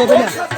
হবে না তা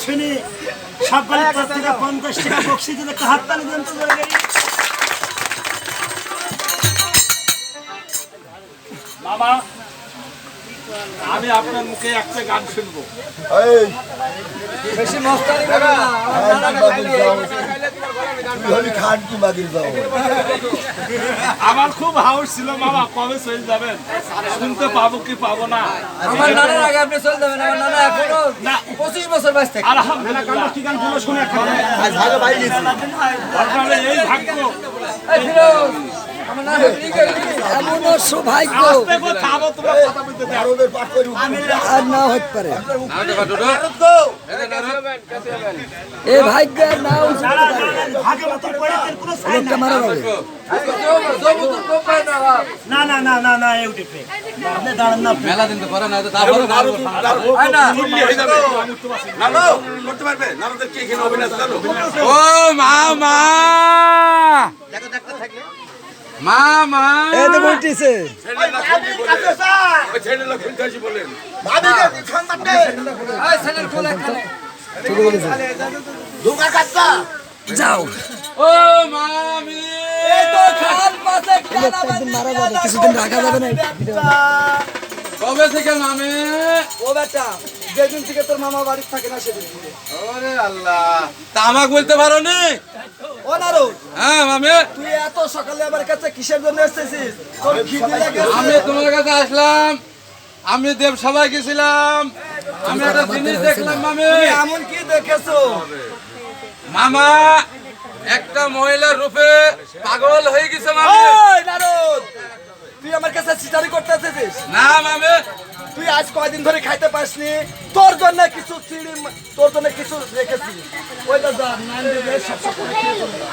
শুনে সকালে তার থেকে পঞ্চাশ টাকা বক্সি দিলে একটা হাততালি দেন তো মামা আমি আপনার মুখে একটা গান শুনব। বেশি মস্তানি আমার খান কি খুব হাউস ছিল মামা কবে চলে যাবেন? শুনতে পাবো কি পাবো না? আমার নানার আগে আপনি চলে যাবেন আমার নানা এখনও না। পঁচিশ বছর বয়স থেকে। আলহামদুলিল্লাহ। কি গানগুলো শুনে ভালো বাড়ি গেছি। এই ভাগ্য? এমন সৌভাগ্য। আর না হতে পারে। এ ভাগ্য আর না উচিত যারা গানের ভাগে মতো পড়ে তার কোনো সাই লোকটা। মারা যাবে না না না। না না। ও মা মা। মা মা। এই তো বলতেছে। যাও। ও মামি মারা যাবে কিছুদিন রাখা যাবে না কবে থেকে মামি ও বেটা যেদিন থেকে তোর মামা বাড়ি থাকে না সেদিন থেকে। ওরে আল্লাহ। তা আমাকে বলতে পারো নি ও নারু হ্যাঁ মামি। তুই এত সকালে আমার কাছে কিসের জন্য এসেছিস? তোর খিদে লেগেছে। আমি তোমার কাছে আসলাম। আমি দেব সবাই গেছিলাম। আমি একটা জিনিস দেখলাম মামি। এমন কি দেখেছ? মামা একটা মহিলার রূপে পাগল হয়ে গেছে মামি। তুই আমার কাছে সিটারি করতে এসেছিস? না মামি। তুই আজ কয়দিন ধরে খাইতে পাসনি? তোর জন্য কিছু চিড়ি তোর জন্য কিছু রেখেছি। ওইটা যা নান সব